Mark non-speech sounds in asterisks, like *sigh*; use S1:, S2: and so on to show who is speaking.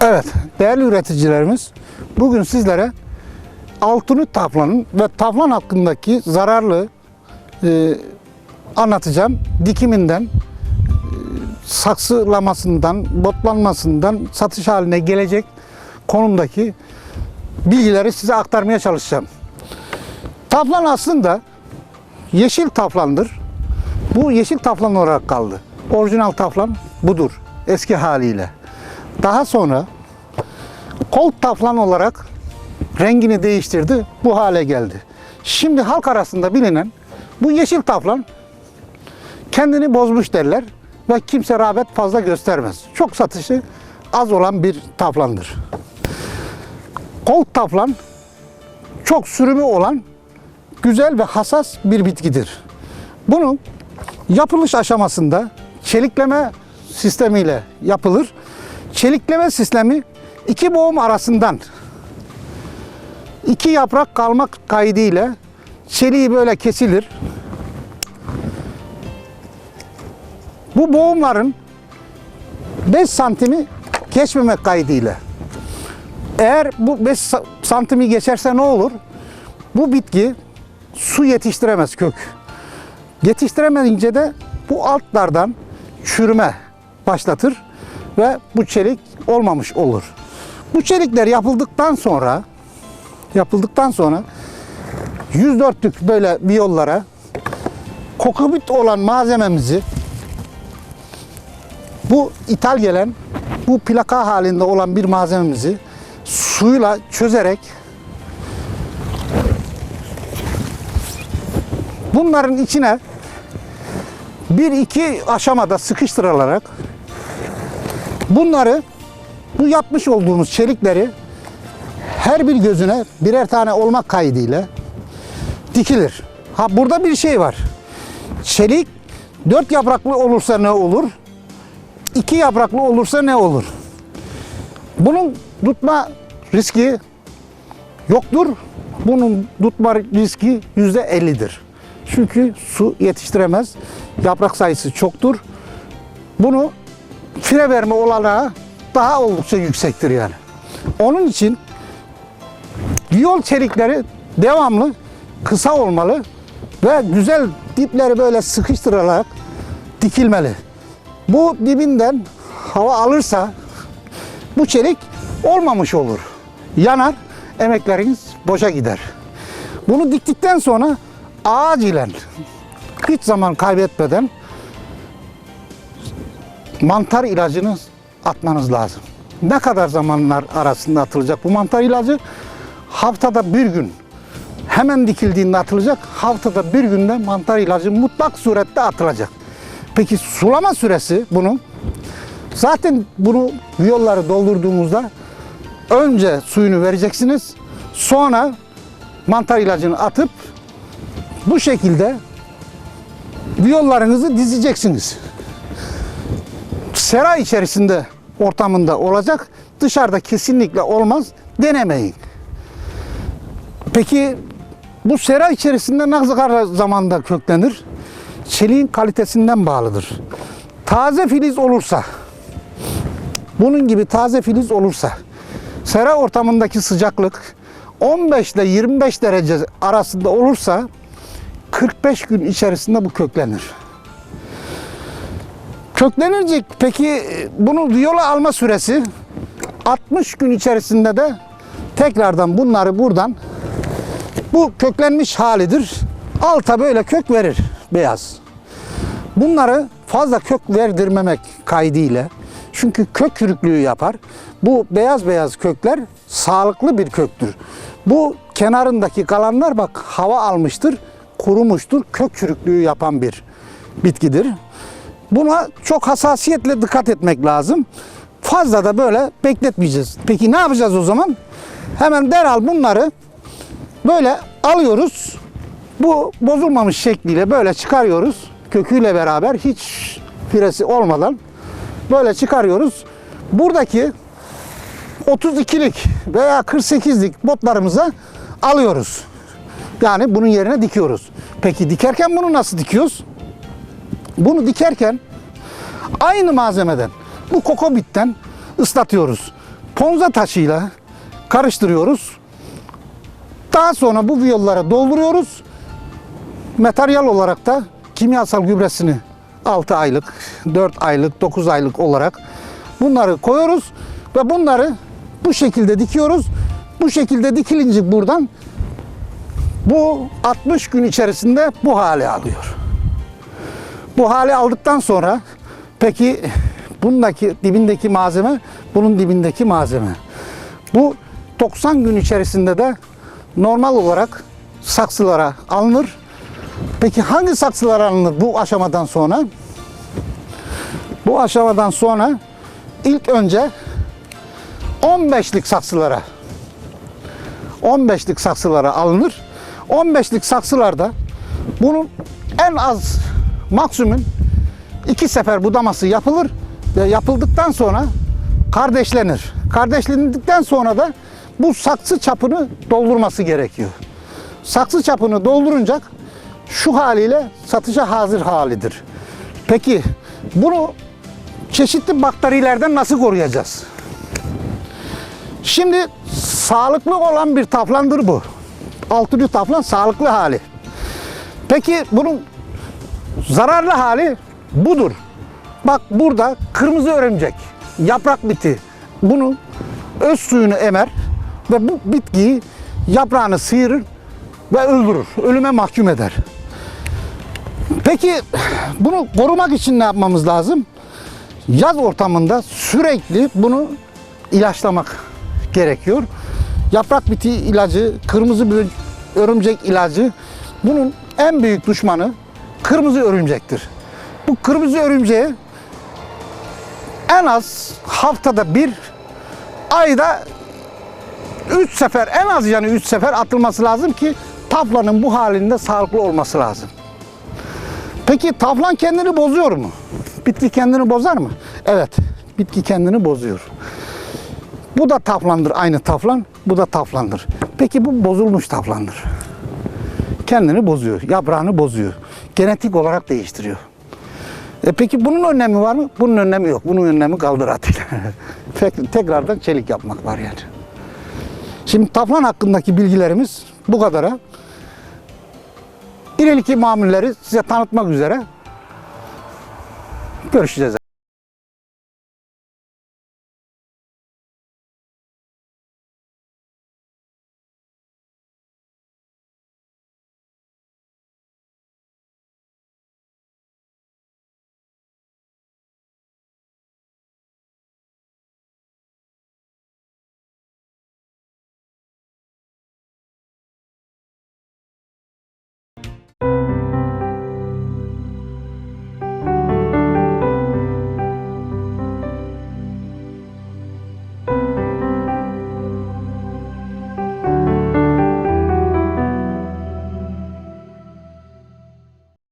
S1: Evet, değerli üreticilerimiz, bugün sizlere altını taflanın ve taflan hakkındaki zararlı e, anlatacağım. Dikiminden, e, saksılamasından, botlanmasından satış haline gelecek konumdaki bilgileri size aktarmaya çalışacağım. Taflan aslında yeşil taflandır. Bu yeşil taflan olarak kaldı. Orijinal taflan budur eski haliyle. Daha sonra kolt taflan olarak rengini değiştirdi. Bu hale geldi. Şimdi halk arasında bilinen bu yeşil taflan kendini bozmuş derler ve kimse rağbet fazla göstermez. Çok satışı az olan bir taflandır. Kolt taflan çok sürümü olan güzel ve hassas bir bitkidir. Bunun yapılış aşamasında çelikleme sistemiyle yapılır. Çelikleme sistemi iki boğum arasından iki yaprak kalmak kaydıyla çeliği böyle kesilir. Bu boğumların 5 santimi geçmemek kaydıyla. Eğer bu 5 sa- santimi geçerse ne olur? Bu bitki su yetiştiremez kök. Yetiştiremeyince de bu altlardan çürüme başlatır ve bu çelik olmamış olur. Bu çelikler yapıldıktan sonra yapıldıktan sonra 104'lük böyle biyollara kokobit olan malzememizi bu ithal gelen bu plaka halinde olan bir malzememizi suyla çözerek bunların içine bir iki aşamada sıkıştırılarak bunları bu yapmış olduğumuz çelikleri her bir gözüne birer tane olmak kaydıyla dikilir. Ha burada bir şey var. Çelik dört yapraklı olursa ne olur? İki yapraklı olursa ne olur? Bunun tutma riski yoktur. Bunun tutma riski yüzde ellidir. Çünkü su yetiştiremez. Yaprak sayısı çoktur. Bunu fire verme olanağı daha oldukça yüksektir yani. Onun için yol çelikleri devamlı kısa olmalı ve güzel dipleri böyle sıkıştırılarak dikilmeli. Bu dibinden hava alırsa bu çelik olmamış olur. Yanar, emekleriniz boşa gider. Bunu diktikten sonra acilen hiç zaman kaybetmeden mantar ilacını atmanız lazım. Ne kadar zamanlar arasında atılacak bu mantar ilacı? Haftada bir gün. Hemen dikildiğinde atılacak. Haftada bir günde mantar ilacı mutlak surette atılacak. Peki sulama süresi bunun? Zaten bunu viyolları doldurduğumuzda önce suyunu vereceksiniz. Sonra mantar ilacını atıp bu şekilde viyollarınızı dizeceksiniz. Sera içerisinde ortamında olacak. Dışarıda kesinlikle olmaz. Denemeyin. Peki bu sera içerisinde ne kadar zamanda köklenir? Çeliğin kalitesinden bağlıdır. Taze filiz olursa, bunun gibi taze filiz olursa, sera ortamındaki sıcaklık 15 ile 25 derece arasında olursa 45 gün içerisinde bu köklenir. Köklenince peki bunu viyola alma süresi 60 gün içerisinde de tekrardan bunları buradan bu köklenmiş halidir. Alta böyle kök verir beyaz. Bunları fazla kök verdirmemek kaydıyla çünkü kök çürüklüğü yapar. Bu beyaz beyaz kökler sağlıklı bir köktür. Bu kenarındaki kalanlar bak hava almıştır, kurumuştur, kök çürüklüğü yapan bir bitkidir. Buna çok hassasiyetle dikkat etmek lazım. Fazla da böyle bekletmeyeceğiz. Peki ne yapacağız o zaman? Hemen derhal bunları böyle alıyoruz. Bu bozulmamış şekliyle böyle çıkarıyoruz. Köküyle beraber hiç firesi olmadan böyle çıkarıyoruz. Buradaki 32'lik veya 48'lik botlarımıza alıyoruz. Yani bunun yerine dikiyoruz. Peki dikerken bunu nasıl dikiyoruz? Bunu dikerken aynı malzemeden bu kokobitten ıslatıyoruz. ponza taşıyla karıştırıyoruz. Daha sonra bu viyollara dolduruyoruz. Materyal olarak da kimyasal gübresini 6 aylık, 4 aylık, 9 aylık olarak bunları koyuyoruz ve bunları bu şekilde dikiyoruz. Bu şekilde dikilince buradan bu 60 gün içerisinde bu hale alıyor. Bu hale aldıktan sonra peki bundaki dibindeki malzeme bunun dibindeki malzeme. Bu 90 gün içerisinde de normal olarak saksılara alınır. Peki hangi saksılara alınır bu aşamadan sonra? Bu aşamadan sonra ilk önce 15'lik saksılara 15'lik saksılara alınır. 15'lik saksılarda bunun en az maksimum iki sefer budaması yapılır ve yapıldıktan sonra kardeşlenir. Kardeşlendikten sonra da bu saksı çapını doldurması gerekiyor. Saksı çapını doldurunca şu haliyle satışa hazır halidir. Peki bunu çeşitli bakterilerden nasıl koruyacağız? Şimdi sağlıklı olan bir taflandır bu. Altınlı taflan sağlıklı hali. Peki bunun zararlı hali budur. Bak burada kırmızı örümcek, yaprak biti bunun öz suyunu emer ve bu bitkiyi yaprağını sıyırır ve öldürür. Ölüme mahkum eder. Peki bunu korumak için ne yapmamız lazım? Yaz ortamında sürekli bunu ilaçlamak gerekiyor. Yaprak biti ilacı, kırmızı örümcek ilacı bunun en büyük düşmanı kırmızı örümcektir. Bu kırmızı örümceği en az haftada bir, ayda 3 sefer en az yani 3 sefer atılması lazım ki taflanın bu halinde sağlıklı olması lazım. Peki taflan kendini bozuyor mu? Bitki kendini bozar mı? Evet, bitki kendini bozuyor. Bu da taflandır aynı taflan, bu da taflandır. Peki bu bozulmuş taflandır. Kendini bozuyor, yaprağını bozuyor. Genetik olarak değiştiriyor. E peki bunun önlemi var mı? Bunun önlemi yok. Bunun önlemi kaldır atıyla. *laughs* Tek- Tekrardan çelik yapmak var yani. Şimdi taflan hakkındaki bilgilerimiz bu kadara. İleriki mamulleri size tanıtmak üzere görüşeceğiz.